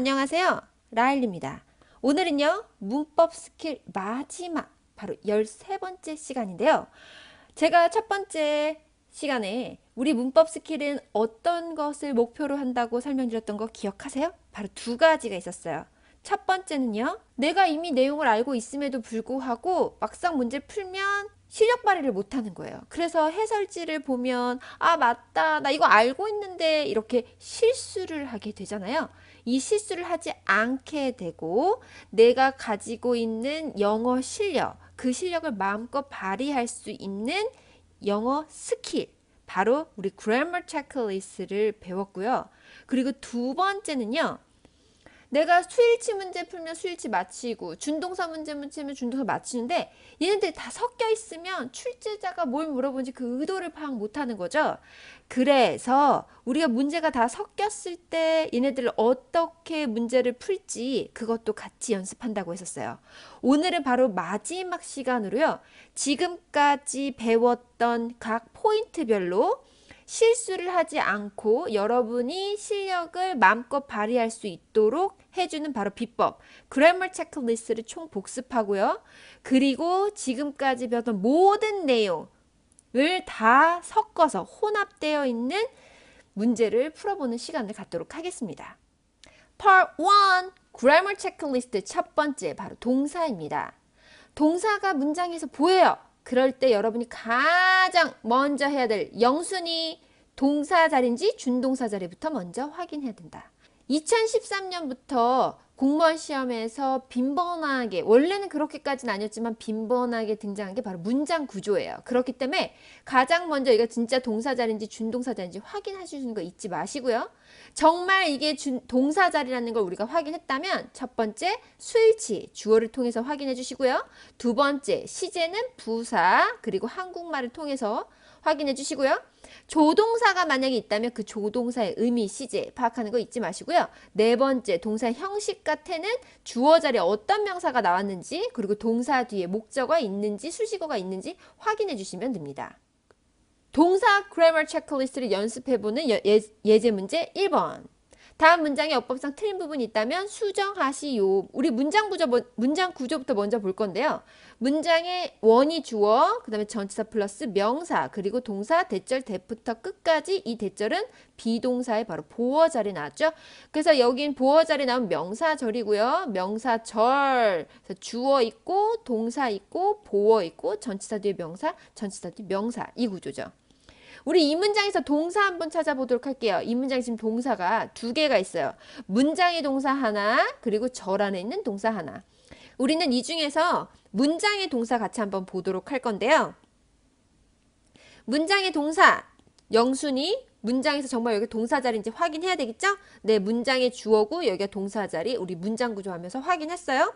안녕하세요. 라일입니다. 오늘은요, 문법 스킬 마지막, 바로 13번째 시간인데요. 제가 첫 번째 시간에 우리 문법 스킬은 어떤 것을 목표로 한다고 설명드렸던 거 기억하세요? 바로 두 가지가 있었어요. 첫 번째는요, 내가 이미 내용을 알고 있음에도 불구하고 막상 문제를 풀면 실력 발휘를 못하는 거예요. 그래서 해설지를 보면 아 맞다 나 이거 알고 있는데 이렇게 실수를 하게 되잖아요. 이 실수를 하지 않게 되고 내가 가지고 있는 영어 실력 그 실력을 마음껏 발휘할 수 있는 영어 스킬 바로 우리 grammar checklist를 배웠고요. 그리고 두 번째는요. 내가 수일치 문제 풀면 수일치 맞히고 준동사 문제 풀면 준동사 맞히는데 얘네들이 다 섞여 있으면 출제자가 뭘 물어보는지 그 의도를 파악 못하는 거죠. 그래서 우리가 문제가 다 섞였을 때 얘네들을 어떻게 문제를 풀지 그것도 같이 연습한다고 했었어요. 오늘은 바로 마지막 시간으로요. 지금까지 배웠던 각 포인트별로 실수를 하지 않고 여러분이 실력을 마음껏 발휘할 수 있도록 해주는 바로 비법 그래머 체크리스트를 총 복습하고요. 그리고 지금까지 배웠던 모든 내용을 다 섞어서 혼합되어 있는 문제를 풀어보는 시간을 갖도록 하겠습니다. Part 1 Grammar Checklist 첫 번째 바로 동사입니다. 동사가 문장에서 보여요. 그럴 때 여러분이 가장 먼저 해야 될 영순이 동사 자리인지 준동사 자리부터 먼저 확인해야 된다. 2013년부터 공무원 시험에서 빈번하게 원래는 그렇게까지는 아니었지만 빈번하게 등장한 게 바로 문장 구조예요. 그렇기 때문에 가장 먼저 이거 진짜 동사 자리인지 준동사 자리인지 확인해 주시는 거 잊지 마시고요. 정말 이게 준, 동사 자리라는 걸 우리가 확인했다면 첫 번째 수일치 주어를 통해서 확인해 주시고요. 두 번째 시제는 부사 그리고 한국말을 통해서 확인해 주시고요. 조동사가 만약에 있다면 그 조동사의 의미, 시제 파악하는 거 잊지 마시고요. 네 번째, 동사 형식 같에는 주어 자리에 어떤 명사가 나왔는지 그리고 동사 뒤에 목적어가 있는지 수식어가 있는지 확인해 주시면 됩니다. 동사 그래머 체크리스트를 연습해보는 예, 예제 문제 1번. 다음 문장에 어법상 틀린 부분이 있다면 수정하시오. 우리 문장 구조 문장 구조부터 먼저 볼 건데요. 문장의 원이 주어, 그다음에 전치사 플러스 명사, 그리고 동사 대절 대부터 끝까지 이 대절은 비동사의 바로 보어 자리 나왔죠. 그래서 여긴 보어 자리 나온 명사절이고요. 명사절. 주어 있고 동사 있고 보어 있고 전치사 뒤에 명사, 전치사 뒤에 명사 이 구조죠. 우리 이 문장에서 동사 한번 찾아보도록 할게요. 이 문장에 지금 동사가 두 개가 있어요. 문장의 동사 하나, 그리고 절 안에 있는 동사 하나. 우리는 이 중에서 문장의 동사 같이 한번 보도록 할 건데요. 문장의 동사, 영순이 문장에서 정말 여기 동사 자리인지 확인해야 되겠죠? 네, 문장의 주어고 여기가 동사 자리 우리 문장 구조하면서 확인했어요.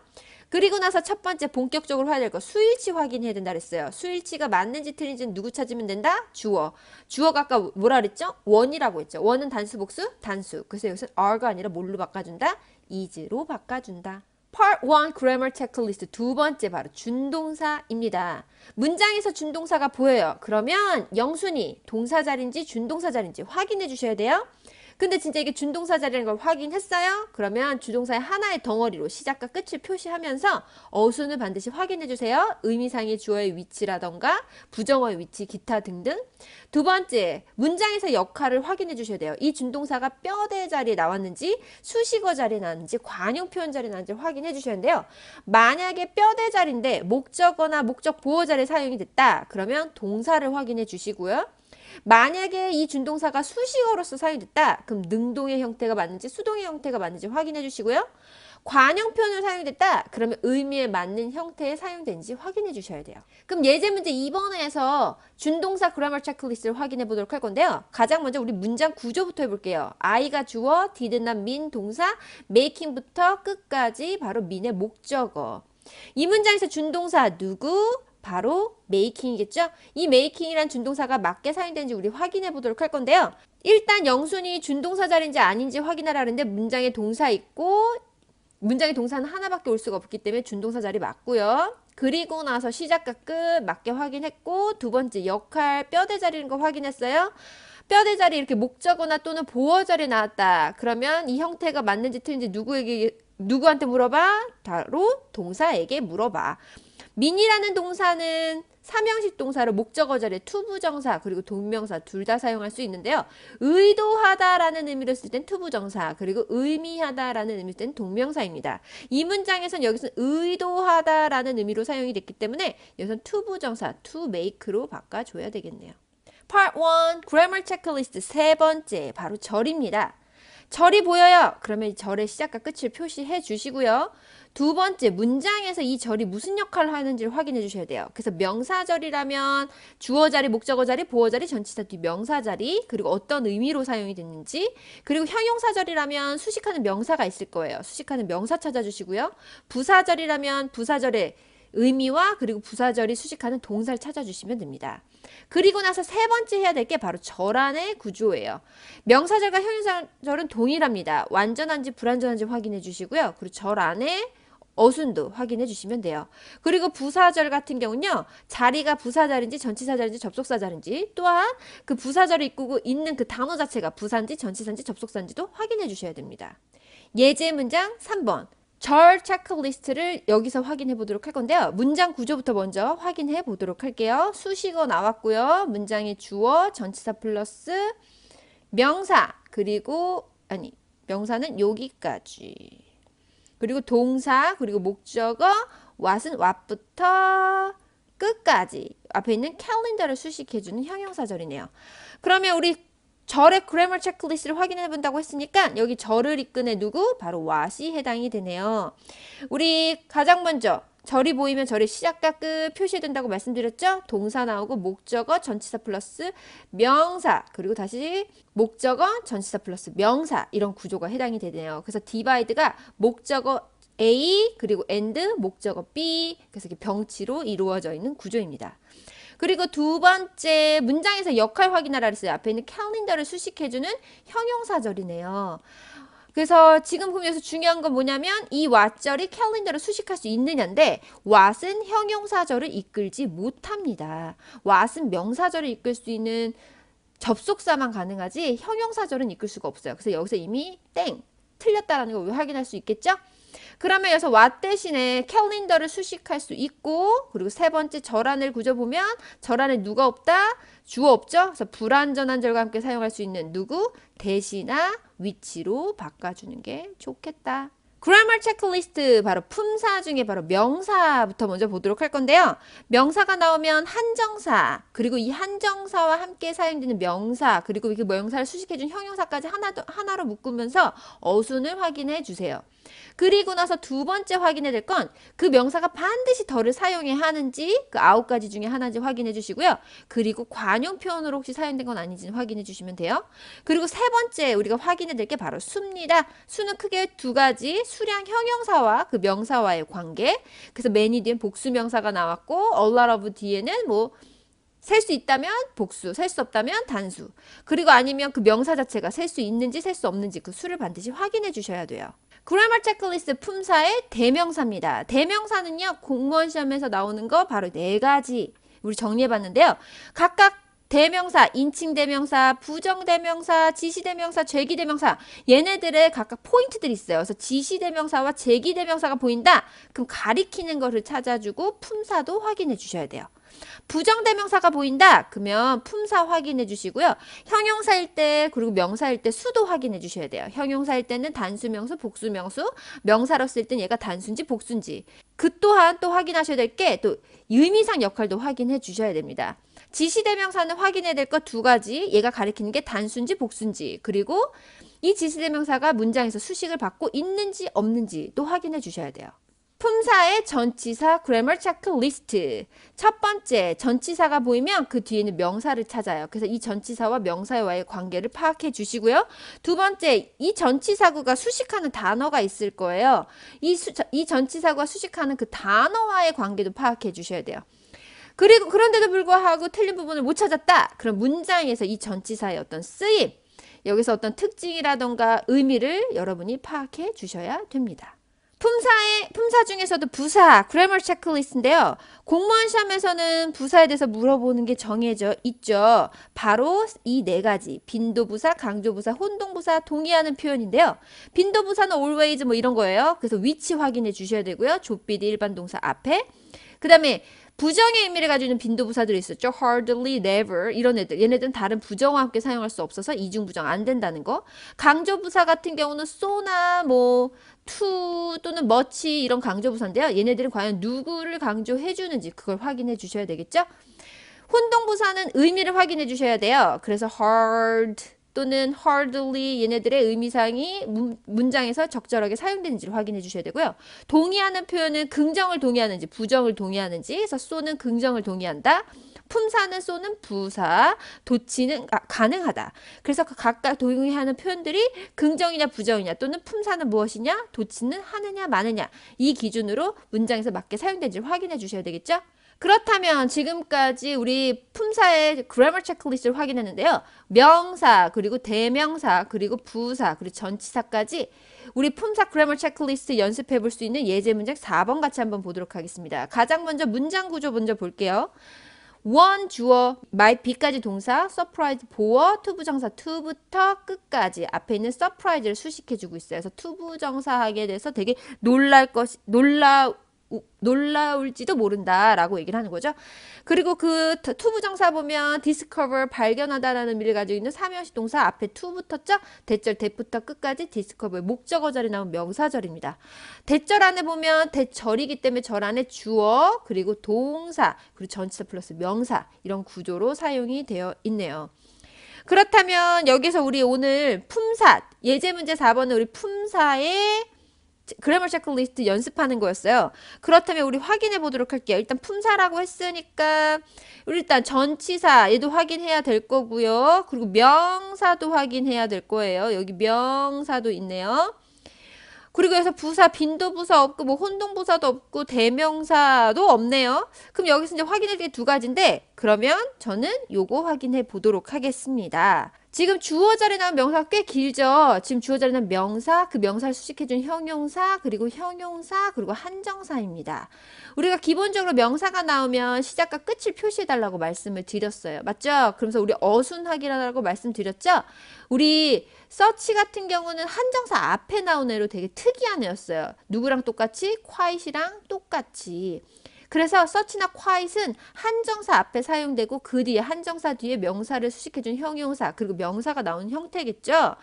그리고 나서 첫 번째 본격적으로 해야 될 거 수일치 확인해야 된다 그랬어요. 수일치가 맞는지 틀린지는 누구 찾으면 된다? 주어. 주어가 아까 뭐라 그랬죠? 원이라고 했죠. 원은 단수 복수? 단수. 그래서 여기서 are가 아니라 뭘로 바꿔준다? is로 바꿔준다. Part 1 Grammar Checklist 두 번째 바로 준동사입니다. 문장에서 준동사가 보여요. 그러면 영순이 동사 자리인지 준동사 자리인지 확인해 주셔야 돼요. 근데 진짜 이게 준동사 자리라는 걸 확인했어요? 그러면 주동사의 하나의 덩어리로 시작과 끝을 표시하면서 어순을 반드시 확인해 주세요. 의미상의 주어의 위치라던가 부정어의 위치, 기타 등등. 두 번째, 문장에서 역할을 확인해 주셔야 돼요. 이 준동사가 뼈대 자리에 나왔는지 수식어 자리에 나왔는지 관용 표현 자리에 나왔는지 확인해 주셔야 돼요. 만약에 뼈대 자리인데 목적어나 목적 보호 자리에 사용이 됐다. 그러면 동사를 확인해 주시고요. 만약에 이 준동사가 수식어로서 사용됐다. 그럼 능동의 형태가 맞는지 수동의 형태가 맞는지 확인해 주시고요. 관용표현으로 사용됐다. 그러면 의미에 맞는 형태에 사용된지 확인해 주셔야 돼요. 그럼 예제 문제 2번에서 준동사 그래머 체크리스트를 확인해 보도록 할 건데요. 가장 먼저 우리 문장 구조부터 해볼게요. I가 주어, did나 mean 동사, making부터 끝까지 바로 mean의 목적어. 이 문장에서 준동사 누구, 바로 메이킹이겠죠? 이 메이킹이란 준동사가 맞게 사용되는지 우리 확인해 보도록 할 건데요. 일단 영순이 준동사 자리인지 아닌지 확인하라는데 문장에 동사 있고 문장의 동사는 하나밖에 올 수가 없기 때문에 준동사 자리 맞고요. 그리고 나서 시작과 끝 맞게 확인했고 두 번째 역할 뼈대 자리는 거 확인했어요. 뼈대 자리 이렇게 목적어나 또는 보어 자리 나왔다. 그러면 이 형태가 맞는지 틀린지 누구에게 누구한테 물어봐? 바로 동사에게 물어봐. 민이라는 동사는 삼형식 동사로 목적어 자리에 투부정사 그리고 동명사 둘 다 사용할 수 있는데요. 의도하다라는 의미로 쓸 땐 투부정사 그리고 의미하다라는 의미로 쓸 땐 동명사입니다. 이 문장에선 여기서 의도하다라는 의미로 사용이 됐기 때문에 여기선 투부정사 to make로 바꿔줘야 되겠네요. Part 1 Grammar Checklist 세 번째 바로 절입니다. 절이 보여요. 그러면 이 절의 시작과 끝을 표시해 주시고요. 두 번째 문장에서 이 절이 무슨 역할을 하는지를 확인해 주셔야 돼요. 그래서 명사절이라면 주어 자리, 목적어 자리, 보어 자리, 전치사 뒤 명사 자리, 그리고 어떤 의미로 사용이 됐는지, 그리고 형용사절이라면 수식하는 명사가 있을 거예요. 수식하는 명사 찾아주시고요. 부사절이라면 부사절의 의미와 그리고 부사절이 수식하는 동사를 찾아주시면 됩니다. 그리고 나서 세 번째 해야 될 게 바로 절안의 구조예요. 명사절과 형용사절은 동일합니다. 완전한지 불완전한지 확인해 주시고요. 그리고 절안의 어순도 확인해 주시면 돼요. 그리고 부사절 같은 경우는요. 자리가 부사절인지 전치사절인지 접속사절인지 또한 그 부사절을 이끄고 있는 그 단어 자체가 부사인지 전치사인지 접속사인지도 확인해 주셔야 됩니다. 예제 문장 3번. 절 체크리스트를 여기서 확인해 보도록 할 건데요. 문장 구조부터 먼저 확인해 보도록 할게요. 수식어 나왔고요. 문장의 주어, 전치사 플러스 명사, 그리고 아니, 명사는 여기까지. 그리고 동사, 그리고 목적어, what은 what부터 끝까지. 앞에 있는 캘린더를 수식해주는 형용사절이네요. 그러면 우리 절의 그래머 체크리스트를 확인해 본다고 했으니까 여기 절을 이끄는 누구? 바로 what이 해당이 되네요. 우리 가장 먼저 절이 보이면 절의 시작과 끝 표시된다고 말씀드렸죠? 동사 나오고 목적어, 전치사 플러스 명사 그리고 다시 목적어, 전치사 플러스 명사 이런 구조가 해당이 되네요. 그래서 디바이드가 목적어 A 그리고 and 목적어 B 그래서 이렇게 병치로 이루어져 있는 구조입니다. 그리고 두 번째 문장에서 역할 확인하라 그랬어요. 앞에 있는 캘린더를 수식해주는 형용사절이네요. 그래서 지금 보면 여기서 중요한 건 뭐냐면 이 what절이 캘린더를 수식할 수 있느냐인데 what은 형용사절을 이끌지 못합니다. what은 명사절을 이끌 수 있는 접속사만 가능하지 형용사절은 이끌 수가 없어요. 그래서 여기서 이미 땡 틀렸다라는 걸 확인할 수 있겠죠? 그러면 여기서 what 대신에 캘린더를 수식할 수 있고 그리고 세 번째 절안을 구조 보면 절안에 누가 없다? 주어 없죠? 그래서 불완전한 절과 함께 사용할 수 있는 누구? 대시나 위치로 바꿔주는 게 좋겠다. 그라머 체크리스트 바로 품사 중에 바로 명사부터 먼저 보도록 할 건데요. 명사가 나오면 한정사 그리고 이 한정사와 함께 사용되는 명사 그리고 그 명사를 수식해준 형용사까지 하나 하나로 묶으면서 어순을 확인해 주세요. 그리고 나서 두 번째 확인해야 될 건 그 명사가 반드시 덜을 사용해야 하는지 그 아홉 가지 중에 하나인지 확인해 주시고요. 그리고 관용 표현으로 혹시 사용된 건 아닌지 확인해 주시면 돼요. 그리고 세 번째 우리가 확인해야 될 게 바로 수입니다. 수는 크게 두 가지 수량 형용사와 그 명사와의 관계. 그래서 many 뒤엔 복수 명사가 나왔고 a lot of 뒤에는 뭐 셀수 있다면 복수, 셀 수 없다면 단수. 그리고 아니면 그 명사 자체가 셀 수 있는지 셀 수 없는지 그 수를 반드시 확인해 주셔야 돼요. 그래머 체크리스트 품사의 대명사입니다. 대명사는요, 공무원 시험에서 나오는 거 바로 네 가지 우리 정리해 봤는데요. 각각 대명사, 인칭 대명사, 부정 대명사, 지시 대명사, 죄기 대명사 얘네들의 각각 포인트들이 있어요. 그래서 지시 대명사와 죄기 대명사가 보인다. 그럼 가리키는 것을 찾아주고 품사도 확인해 주셔야 돼요. 부정대명사가 보인다. 그러면 품사 확인해 주시고요. 형용사일 때 그리고 명사일 때 수도 확인해 주셔야 돼요. 형용사일 때는 단수 명수, 복수 명수, 명사로 쓸 땐 얘가 단수인지 복수인지. 그 또한 또 확인하셔야 될 게 또 의미상 역할도 확인해 주셔야 됩니다. 지시대명사는 확인해야 될 것 두 가지. 얘가 가리키는 게 단수인지 복수인지. 그리고 이 지시대명사가 문장에서 수식을 받고 있는지 없는지 또 확인해 주셔야 돼요. 품사의 전치사 그래머 체크리스트. 첫 번째, 전치사가 보이면 그 뒤에는 명사를 찾아요. 그래서 이 전치사와 명사와의 관계를 파악해 주시고요. 두 번째, 이 전치사구가 수식하는 단어가 있을 거예요. 이, 수, 이 전치사구가 수식하는 그 단어와의 관계도 파악해 주셔야 돼요. 그리고 그런데도 불구하고 틀린 부분을 못 찾았다. 그럼 문장에서 이 전치사의 어떤 쓰임, 여기서 어떤 특징이라던가 의미를 여러분이 파악해 주셔야 됩니다. 품사의 품사 중에서도 부사 그래머 체크리스트인데요. 공무원 시험에서는 부사에 대해서 물어보는 게 정해져 있죠. 바로 이 네 가지 빈도부사, 강조부사, 혼동부사 동의하는 표현인데요. 빈도부사는 always 뭐 이런 거예요. 그래서 위치 확인해 주셔야 되고요. 조비디 일반 동사 앞에 그 다음에 부정의 의미를 가지고 있는 빈도부사들이 있었죠. hardly, never 이런 애들. 얘네들은 다른 부정어와 함께 사용할 수 없어서 이중 부정 안 된다는 거. 강조부사 같은 경우는 so나 뭐 to 또는 much 이런 강조부사인데요. 얘네들은 과연 누구를 강조해 주는지 그걸 확인해 주셔야 되겠죠. 혼동부사는 의미를 확인해 주셔야 돼요. 그래서 hard 또는 hardly 얘네들의 의미상이 문, 문장에서 적절하게 사용되는지를 확인해 주셔야 되고요. 동의하는 표현은 긍정을 동의하는지 부정을 동의하는지 그래서 쏘는 긍정을 동의한다. 품사는 쏘는 부사, 도치는 아, 가능하다. 그래서 그 각각 동의하는 표현들이 긍정이냐 부정이냐 또는 품사는 무엇이냐, 도치는 하느냐 마느냐 이 기준으로 문장에서 맞게 사용된지를 확인해 주셔야 되겠죠? 그렇다면 지금까지 우리 품사의 그래머 체크리스트를 확인했는데요. 명사, 그리고 대명사, 그리고 부사, 그리고 전치사까지 우리 품사 그래머 체크리스트 연습해 볼 수 있는 예제 문장 4번 같이 한번 보도록 하겠습니다. 가장 먼저 문장 구조 먼저 볼게요. 원 주어 might be까지 동사 surprise 보어 투부정사 to부터 끝까지 앞에 있는 surprise를 수식해 주고 있어요. 그래서 투부정사 하게 돼서 되게 놀랄 것 놀라 우- 놀라울지도 모른다라고 얘기를 하는 거죠. 그리고 그 투부정사 보면 discover 발견하다라는 의미를 가지고 있는 삼형식 동사 앞에 to 붙었죠. 대절 대부터 끝까지 discover 목적어절이 나온 명사절입니다. 대절 안에 보면 대절이기 때문에 절 안에 주어 그리고 동사 그리고 전치사 플러스 명사 이런 구조로 사용이 되어 있네요. 그렇다면 여기서 우리 오늘 품사 예제 문제 4번은 우리 품사의 그래머 체크리스트 연습하는 거였어요. 그렇다면 우리 확인해 보도록 할게요. 일단 품사라고 했으니까 일단 전치사 얘도 확인해야 될 거고요. 그리고 명사도 확인해야 될 거예요. 여기 명사도 있네요. 그리고 여기서 부사 빈도부사 없고 뭐 혼동부사도 없고 대명사도 없네요. 그럼 여기서 이제 확인할 게 두 가지인데 그러면 저는 요거 확인해 보도록 하겠습니다. 지금 주어 자리에 나온 명사가 꽤 길죠. 지금 주어 자리에 나온 명사, 그 명사를 수식해준 형용사, 그리고 형용사, 그리고 한정사입니다. 우리가 기본적으로 명사가 나오면 시작과 끝을 표시해달라고 말씀을 드렸어요. 맞죠? 그러면서 우리 어순하기라고 말씀드렸죠? 우리 서치 같은 경우는 한정사 앞에 나온 애로 되게 특이한 애였어요. 누구랑 똑같이? quiet이랑 똑같이. 그래서 서치나 quiet은 한정사 앞에 사용되고 그 뒤에 한정사 뒤에 명사를 수식해준 형용사 그리고 명사가 나오는 형태겠죠.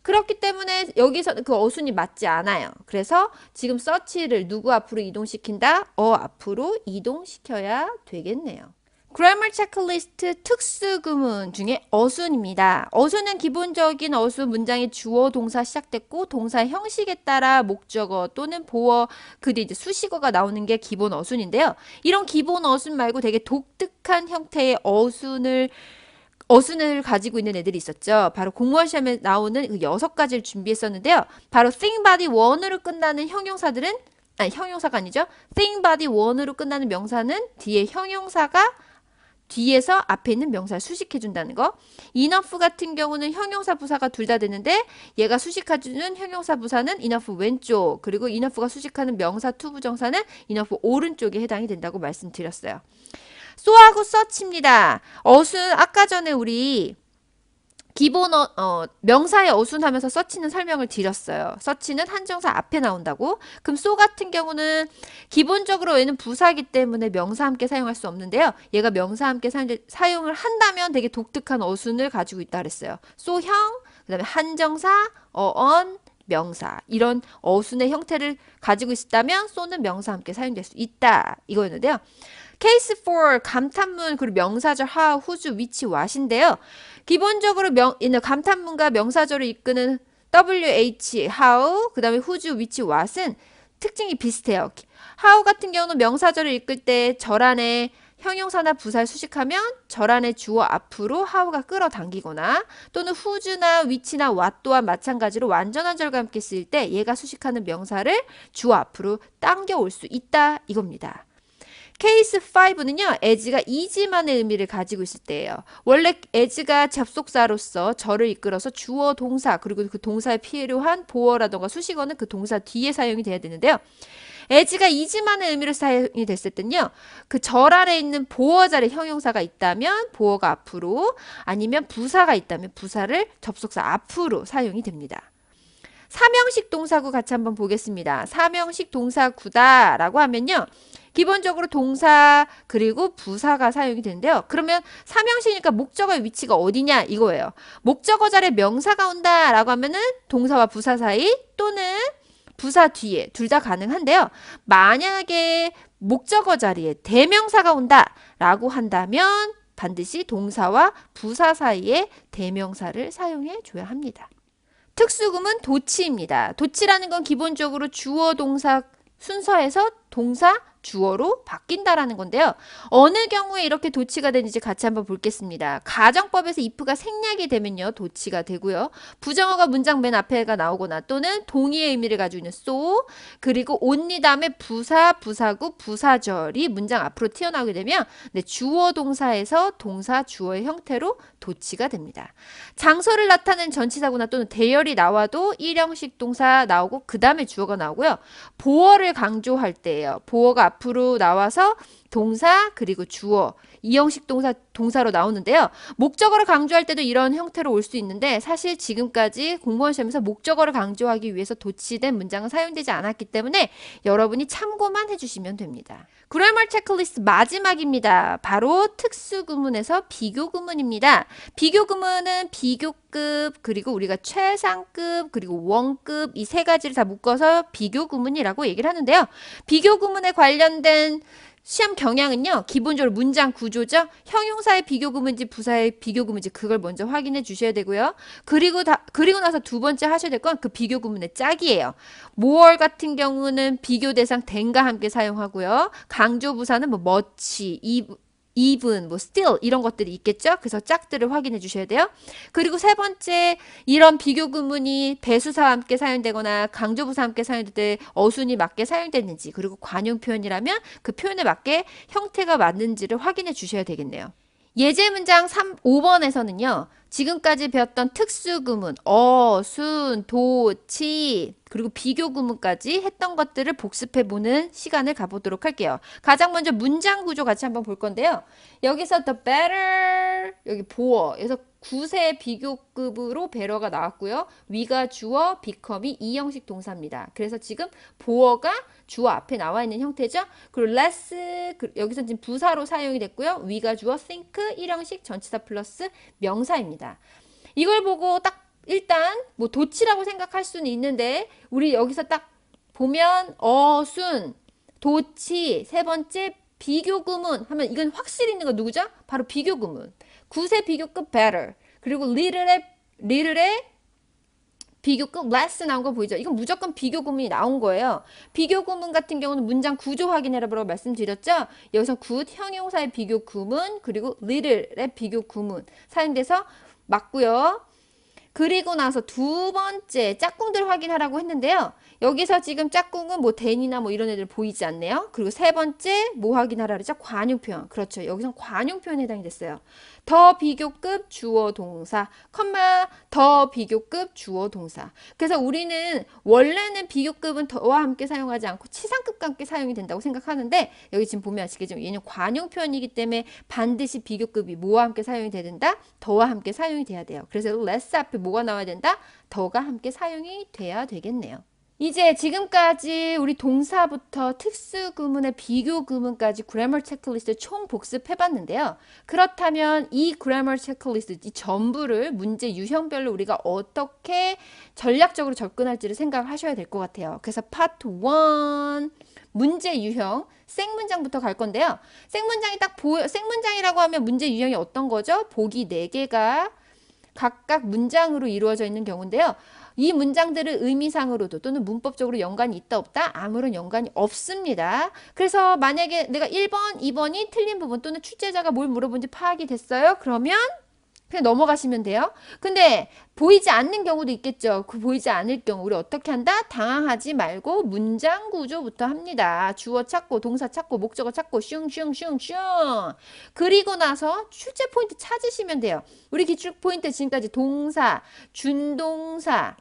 그렇기 때문에 여기서는 그 어순이 맞지 않아요. 그래서 지금 서치를 누구 앞으로 이동시킨다? 어 앞으로 이동시켜야 되겠네요. 그래머 체크리스트 특수 구문 중에 어순입니다. 어순은 기본적인 어순 문장의 주어 동사 시작됐고 동사 형식에 따라 목적어 또는 보어 그 뒤에 이제 수식어가 나오는 게 기본 어순인데요. 이런 기본 어순 말고 되게 독특한 형태의 어순을 어순을 가지고 있는 애들이 있었죠. 바로 공무원 시험에 나오는 그 여섯 가지를 준비했었는데요. 바로 think body one으로 끝나는 형용사들은 아니 형용사가 아니죠. think body one으로 끝나는 명사는 뒤에 형용사가 뒤에서 앞에 있는 명사를 수식해 준다는 거. enough 같은 경우는 형용사 부사가 둘 다 되는데 얘가 수식해주는 형용사 부사는 enough 왼쪽 그리고 enough가 수식하는 명사 투부정사는 enough 오른쪽에 해당이 된다고 말씀드렸어요. 쏘하고 서치입니다. 어순 아까 전에 우리 기본 어, 어, 명사의 어순하면서 서치는 설명을 드렸어요. 서치는 한정사 앞에 나온다고. 그럼 쏘 같은 경우는 기본적으로 얘는 부사기 때문에 명사 함께 사용할 수 없는데요. 얘가 명사 함께 사용, 사용을 한다면 되게 독특한 어순을 가지고 있다 그랬어요. 쏘형, 그다음에 한정사, 어언, 명사 이런 어순의 형태를 가지고 있다면 쏘는 명사 함께 사용될 수 있다 이거였는데요. 케이스 4 감탄문 그리고 명사절 how, whose, which, what인데요. 기본적으로 명, 감탄문과 명사절을 이끄는 WH, how, 그 다음에 whose, which, what은 특징이 비슷해요. how 같은 경우는 명사절을 이끌 때 절 안에 형용사나 부사를 수식하면 절 안에 주어 앞으로 how가 끌어당기거나 또는 whose나 which나 what 또한 마찬가지로 완전한 절과 함께 쓰일 때 얘가 수식하는 명사를 주어 앞으로 당겨올 수 있다 이겁니다. 케이스 5는요, as가 is만의 의미를 가지고 있을 때예요. 원래 as가 접속사로서 절을 이끌어서 주어, 동사, 그리고 그 동사에 필요한 보어라던가 수식어는 그 동사 뒤에 사용이 돼야 되는데요. as가 is만의 의미로 사용이 됐을 땐요, 그 절 아래 있는 보어 자리 형용사가 있다면 보어가 앞으로, 아니면 부사가 있다면 부사를 접속사 앞으로 사용이 됩니다. 사명식 동사구 같이 한번 보겠습니다. 사명식 동사구다라고 하면요. 기본적으로 동사 그리고 부사가 사용이 되는데요. 그러면 사명식이니까 목적어의 위치가 어디냐 이거예요. 목적어 자리에 명사가 온다 라고 하면은 동사와 부사 사이 또는 부사 뒤에 둘 다 가능한데요. 만약에 목적어 자리에 대명사가 온다 라고 한다면 반드시 동사와 부사 사이에 대명사를 사용해 줘야 합니다. 특수금은 도치입니다. 도치라는 건 기본적으로 주어 동사 순서에서 동사 주어로 바뀐다라는 건데요. 어느 경우에 이렇게 도치가 되는지 같이 한번 보겠습니다. 가정법에서 if가 생략이 되면요. 도치가 되고요. 부정어가 문장 맨 앞에가 나오거나 또는 동의의 의미를 가지고 있는 so 그리고 only 다음에 부사, 부사구, 부사절이 문장 앞으로 튀어나오게 되면 네, 주어 동사에서 동사 주어의 형태로 도치가 됩니다. 장소를 나타낸 전치사구나 또는 대열이 나와도 일형식 동사 나오고 그 다음에 주어가 나오고요. 보어를 강조할 때예요. 보어가 앞으로 나와서 동사 그리고 주어 이 형식 동사 동사로 나오는데요. 목적어를 강조할 때도 이런 형태로 올 수 있는데 사실 지금까지 공무원 시험에서 목적어를 강조하기 위해서 도치된 문장은 사용되지 않았기 때문에 여러분이 참고만 해주시면 됩니다. 그래머 체크리스트 마지막입니다. 바로 특수구문에서 비교구문입니다. 비교구문은 비교급 그리고 우리가 최상급 그리고 원급 이 세 가지를 다 묶어서 비교구문이라고 얘기를 하는데요. 비교구문에 관련된 시험 경향은요, 기본적으로 문장 구조죠. 형용사의 비교구문지 부사의 비교구문지 그걸 먼저 확인해 주셔야 되고요. 그리고 다 그리고 나서 두 번째 하셔야 될 건 그 비교구문의 짝이에요. more 같은 경우는 비교 대상 than과 함께 사용하고요. 강조 부사는 뭐 much, even, 뭐 still 이런 것들이 있겠죠. 그래서 짝들을 확인해 주셔야 돼요. 그리고 세 번째 이런 비교 구문이 배수사와 함께 사용되거나 강조부사와 함께 사용될 때 어순이 맞게 사용됐는지 그리고 관용 표현이라면 그 표현에 맞게 형태가 맞는지를 확인해 주셔야 되겠네요. 예제 문장 3, 5번에서는요. 지금까지 배웠던 특수구문, 어, 순, 도, 치, 그리고 비교구문까지 했던 것들을 복습해보는 시간을 가보도록 할게요. 가장 먼저 문장 구조 같이 한번 볼 건데요. 여기서 the better, 여기 보어, 여기서 구세 비교급으로 배러가 나왔고요. 위가 주어, become이 이 형식 동사입니다. 그래서 지금 보어가 주어 앞에 나와 있는 형태죠. 그리고 less, 여기서 지금 부사로 사용이 됐고요. 위가 주어, think, 일형식 전치사 플러스 명사입니다. 이걸 보고 딱 일단 뭐 도치라고 생각할 수는 있는데 우리 여기서 딱 보면 어순, 도치, 세 번째 비교구문 하면 이건 확실히 있는 거 누구죠? 바로 비교구문. 구세 비교급 better. 그리고 little의 little의 비교급 less 나온 거 보이죠? 이건 무조건 비교 구문이 나온 거예요. 비교 구문 같은 경우는 문장 구조 확인해라고 말씀드렸죠? 여기서 good 형용사의 비교 구문 그리고 little의 비교 구문 사용돼서 맞고요. 그리고 나서 두 번째 짝꿍들 확인하라고 했는데요. 여기서 지금 짝꿍은 뭐 댄이나 뭐 이런 애들 보이지 않네요. 그리고 세 번째 뭐 확인하라 그랬죠? 관용 표현. 그렇죠. 여기서 관용 표현에 해당이 됐어요. 더 비교급 주어 동사, 컴마 더 비교급 주어 동사. 그래서 우리는 원래는 비교급은 더와 함께 사용하지 않고 치상급과 함께 사용이 된다고 생각하는데 여기 지금 보면 아시겠지만 얘는 관용 표현이기 때문에 반드시 비교급이 뭐와 함께 사용이 돼야 된다? 더와 함께 사용이 돼야 돼요. 그래서 less 앞에 뭐가 나와야 된다? 더가 함께 사용이 돼야 되겠네요. 이제 지금까지 우리 동사부터 특수 구문의 비교 구문까지 그래머 체크리스트 총 복습해 봤는데요. 그렇다면 이 그래머 체크리스트 이 전부를 문제 유형별로 우리가 어떻게 전략적으로 접근할지를 생각하셔야 될 것 같아요. 그래서 파트 1 문제 유형 생문장부터 갈 건데요. 생문장이 딱 보여 생문장이라고 하면 문제 유형이 어떤 거죠? 보기 4개가 각각 문장으로 이루어져 있는 경우인데요. 이 문장들은 의미상으로도 또는 문법적으로 연관이 있다 없다 아무런 연관이 없습니다. 그래서 만약에 내가 1번, 2번이 틀린 부분 또는 출제자가 뭘 물어본지 파악이 됐어요. 그러면 그냥 넘어가시면 돼요. 근데 보이지 않는 경우도 있겠죠. 그 보이지 않을 경우 우리 어떻게 한다? 당황하지 말고 문장 구조부터 합니다. 주어 찾고 동사 찾고 목적어 찾고 슝슝슝슝. 그리고 나서 출제 포인트 찾으시면 돼요. 우리 기출 포인트 지금까지 동사, 준동사,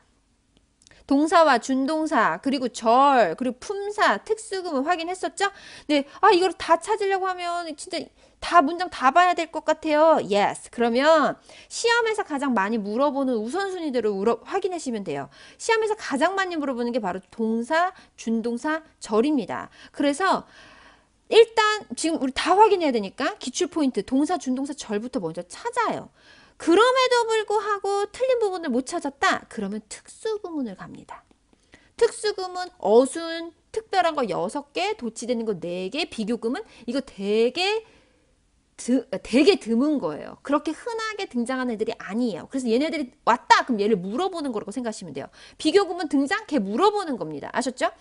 동사와 준동사 그리고 절 그리고 품사 특수금을 확인했었죠? 네, 아 이걸 다 찾으려고 하면 진짜 다 문장 다 봐야 될 것 같아요. Yes. 그러면 시험에서 가장 많이 물어보는 우선순위대로 물어, 확인하시면 돼요. 시험에서 가장 많이 물어보는 게 바로 동사, 준동사, 절입니다. 그래서 일단 지금 우리 다 확인해야 되니까 기출 포인트 동사, 준동사, 절부터 먼저 찾아요. 그럼에도 불구하고 틀린 부분을 못 찾았다. 그러면 특수 구문을 갑니다. 특수 구문, 어순, 특별한 거 6개, 도치되는 거 4개, 비교 구문 이거 되게 드, 되게 드문 거예요. 그렇게 흔하게 등장하는 애들이 아니에요. 그래서 얘네들이 왔다 그럼 얘를 물어보는 거라고 생각하시면 돼요. 비교구문 등장 걔 물어보는 겁니다. 아셨죠?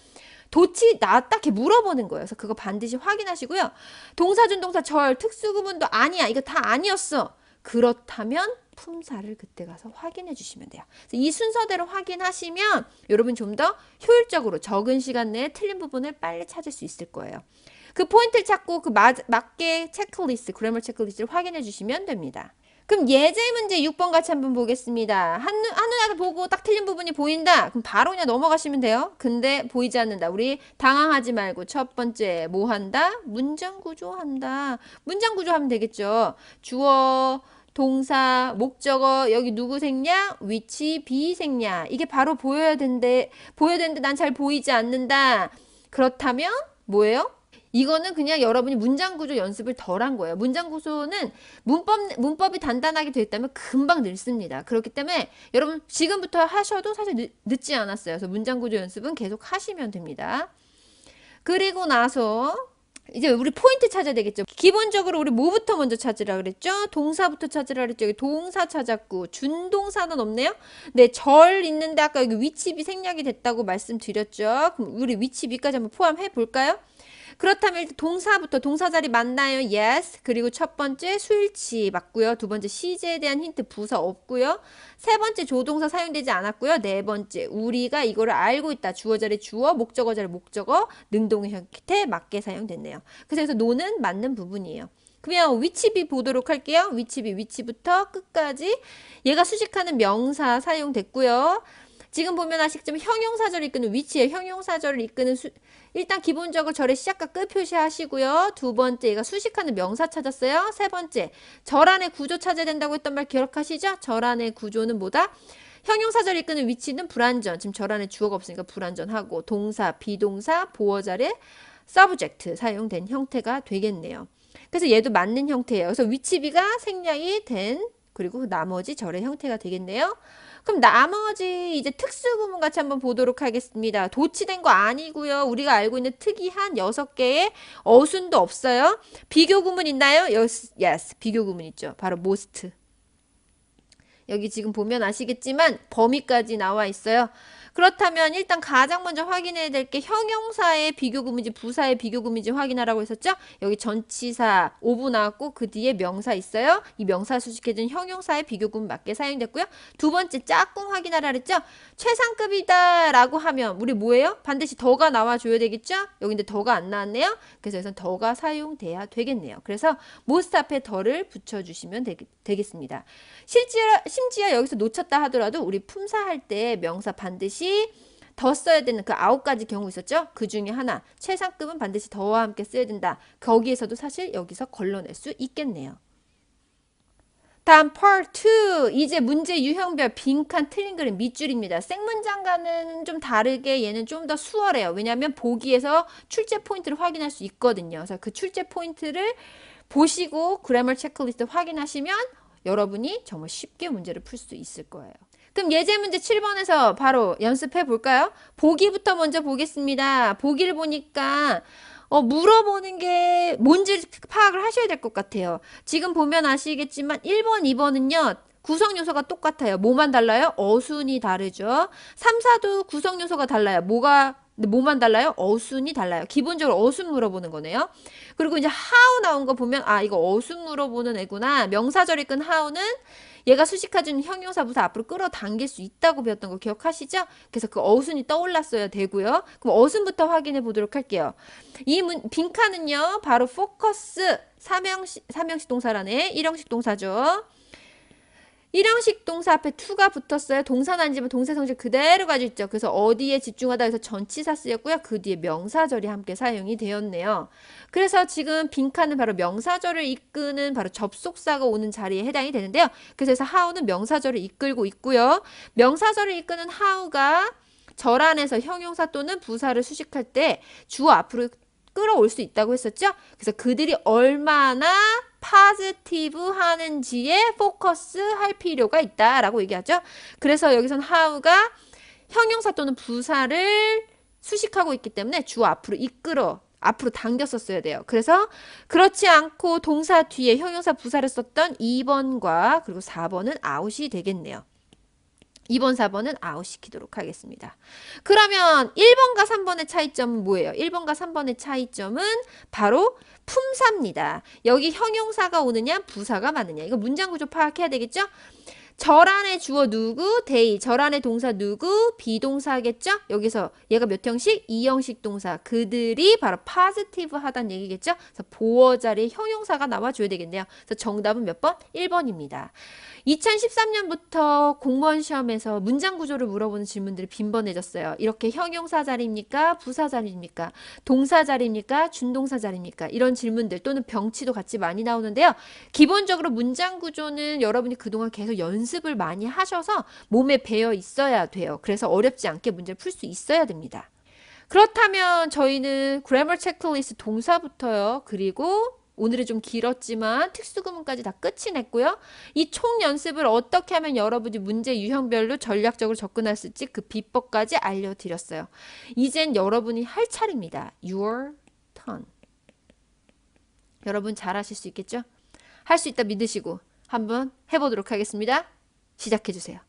도치 나왔다 걔 물어보는 거예요. 그래서 그거 반드시 확인하시고요. 동사 준동사 절 특수구문도 아니야. 이거 다 아니었어. 그렇다면 품사를 그때 가서 확인해 주시면 돼요. 이 순서대로 확인하시면 여러분 좀 더 효율적으로 적은 시간 내에 틀린 부분을 빨리 찾을 수 있을 거예요. 그 포인트를 찾고 그 맞, 맞게 체크리스트, 그래머 체크리스트를 확인해 주시면 됩니다. 그럼 예제 문제 6번 같이 한번 보겠습니다. 한눈, 한눈에 보고 딱 틀린 부분이 보인다. 그럼 바로 그냥 넘어가시면 돼요. 근데 보이지 않는다. 우리 당황하지 말고 첫 번째 뭐 한다? 문장 구조한다. 문장 구조하면 되겠죠. 주어, 동사, 목적어, 여기 누구 생략, 위치, 비 생략. 이게 바로 보여야 되는데, 보여야 되는데 난 잘 보이지 않는다. 그렇다면 뭐예요? 이거는 그냥 여러분이 문장 구조 연습을 덜 한 거예요. 문장 구조는 문법, 문법이 단단하게 되어 있다면 금방 늘습니다. 그렇기 때문에 여러분 지금부터 하셔도 사실 늦, 늦지 않았어요. 그래서 문장 구조 연습은 계속 하시면 됩니다. 그리고 나서 이제 우리 포인트 찾아야 되겠죠. 기본적으로 우리 뭐부터 먼저 찾으라 그랬죠? 동사부터 찾으라 그랬죠. 여기 동사 찾았고 준동사는 없네요. 네, 절 있는데 아까 여기 위치비 생략이 됐다고 말씀드렸죠. 그럼 우리 위치비까지 한번 포함해 볼까요? 그렇다면 일단 동사부터 동사 자리 맞나요? Yes. 그리고 첫 번째 수일치 맞고요. 두 번째 시제에 대한 힌트 부사 없고요. 세 번째 조동사 사용되지 않았고요. 네 번째 우리가 이거를 알고 있다. 주어 자리 주어, 목적어 자리 목적어, 능동의 형태 맞게 사용됐네요. 그래서 노는 맞는 부분이에요. 그러면 위치비 보도록 할게요. 위치비 위치부터 끝까지 얘가 수식하는 명사 사용됐고요. 지금 보면 아시겠지만 형용사절을 이끄는 위치에 형용사절을 이끄는 수, 일단 기본적으로 절의 시작과 끝 표시하시고요. 두 번째 얘가 수식하는 명사 찾았어요. 세 번째 절 안의 구조 찾아야 된다고 했던 말 기억하시죠? 절 안의 구조는 뭐다? 형용사절 이끄는 위치는 불완전. 지금 절 안에 주어가 없으니까 불완전하고 동사, 비동사, 보어절에 subject 사용된 형태가 되겠네요. 그래서 얘도 맞는 형태예요. 그래서 위치비가 생략이 된 그리고 나머지 절의 형태가 되겠네요. 그럼 나머지 이제 특수구문 같이 한번 보도록 하겠습니다. 도치된 거 아니고요. 우리가 알고 있는 특이한 여섯 개의 어순도 없어요. 비교 구문 있나요? yes, yes. 비교 구문 있죠. 바로 most. 여기 지금 보면 아시겠지만 범위까지 나와 있어요. 그렇다면 일단 가장 먼저 확인해야 될 게 형용사의 비교구문인지 부사의 비교구문인지 확인하라고 했었죠? 여기 전치사 오부 나왔고 그 뒤에 명사 있어요. 이 명사 수식해준 형용사의 비교구문 맞게 사용됐고요. 두 번째 짝꿍 확인하라 그랬죠? 최상급이다 라고 하면 우리 뭐예요? 반드시 더가 나와줘야 되겠죠? 여기 근데 더가 안 나왔네요. 그래서 여기서 더가 사용돼야 되겠네요. 그래서 모스트 앞에 더를 붙여주시면 되겠, 되겠습니다. 실제로, 심지어 여기서 놓쳤다 하더라도 우리 품사할 때 명사 반드시 더 써야 되는 그 아홉 가지 경우 있었죠? 그 중에 하나 최상급은 반드시 더와 함께 써야 된다. 거기에서도 사실 여기서 걸러낼 수 있겠네요. 다음 part 2 이제 문제 유형별 빈칸 틀린 그림 밑줄입니다. 생문장과는 좀 다르게 얘는 좀 더 수월해요. 왜냐하면 보기에서 출제 포인트를 확인할 수 있거든요. 그래서 그 출제 포인트를 보시고 그래머 체크리스트 확인하시면 여러분이 정말 쉽게 문제를 풀 수 있을 거예요. 그럼 예제 문제 7번에서 바로 연습해 볼까요? 보기부터 먼저 보겠습니다. 보기를 보니까 어, 물어보는 게 뭔지 파악을 하셔야 될 것 같아요. 지금 보면 아시겠지만 1번, 2번은요. 구성 요소가 똑같아요. 뭐만 달라요? 어순이 다르죠. 3, 4도 구성 요소가 달라요. 뭐가 근데 뭐만 달라요? 어순이 달라요. 기본적으로 어순 물어보는 거네요. 그리고 이제 how 나온 거 보면 아 이거 어순 물어보는 애구나. 명사절이 끈 how는 얘가 수식하준 형용사 부사 앞으로 끌어당길 수 있다고 배웠던 거 기억하시죠? 그래서 그 어순이 떠올랐어야 되고요. 그럼 어순부터 확인해 보도록 할게요. 이 문, 빈칸은요. 바로 포커스 삼형식, 삼형식 동사라네. 일형식 동사죠. 일형식 동사 앞에 to가 붙었어요. 동사는 아니지만 동사 성질 그대로 가지고 있죠. 그래서 어디에 집중하다 해서 전치사 쓰였고요. 그 뒤에 명사절이 함께 사용이 되었네요. 그래서 지금 빈칸은 바로 명사절을 이끄는 바로 접속사가 오는 자리에 해당이 되는데요. 그래서 how는 명사절을 이끌고 있고요. 명사절을 이끄는 how가 절 안에서 형용사 또는 부사를 수식할 때 주어 앞으로 끌어올 수 있다고 했었죠. 그래서 그들이 얼마나 파지티브 하는지에 포커스 할 필요가 있다라고 얘기하죠. 그래서 여기선 how가 형용사 또는 부사를 수식하고 있기 때문에 주어 앞으로 이끌어 앞으로 당겼었어야 돼요. 그래서 그렇지 않고 동사 뒤에 형용사 부사를 썼던 2번과 그리고 4번은 아웃이 되겠네요. 2번, 4번은 아웃시키도록 하겠습니다. 그러면 1번과 3번의 차이점은 뭐예요? 1번과 3번의 차이점은 바로 품사입니다. 여기 형용사가 오느냐, 부사가 많으냐. 이거 문장 구조 파악해야 되겠죠? 절 안에 주어 누구, 데이, 절 안에 동사 누구, 비동사겠죠? 여기서 얘가 몇 형식? 이형식 동사. 그들이 바로 positive 하다는 얘기겠죠? 그래서 보어 자리에 형용사가 나와줘야 되겠네요. 그래서 정답은 몇 번? 1번입니다. 2013년부터 공무원 시험에서 문장 구조를 물어보는 질문들이 빈번해졌어요. 이렇게 형용사 자리입니까? 부사 자리입니까? 동사 자리입니까? 준동사 자리입니까? 이런 질문들 또는 병치도 같이 많이 나오는데요. 기본적으로 문장 구조는 여러분이 그동안 계속 연습 을 많이 하셔서 몸에 배어 있어야 돼요. 그래서 어렵지 않게 문제를 풀 수 있어야 됩니다. 그렇다면 저희는 그래머 체크리스트 동사부터요. 그리고 오늘은 좀 길었지만 특수구문까지 다 끝이 냈고요. 이 총 연습을 어떻게 하면 여러분이 문제 유형별로 전략적으로 접근할 수 있지 그 비법까지 알려드렸어요. 이젠 여러분이 할 차례입니다. Your turn. 여러분 잘하실 수 있겠죠? 할 수 있다 믿으시고 한번 해보도록 하겠습니다. 시작해주세요.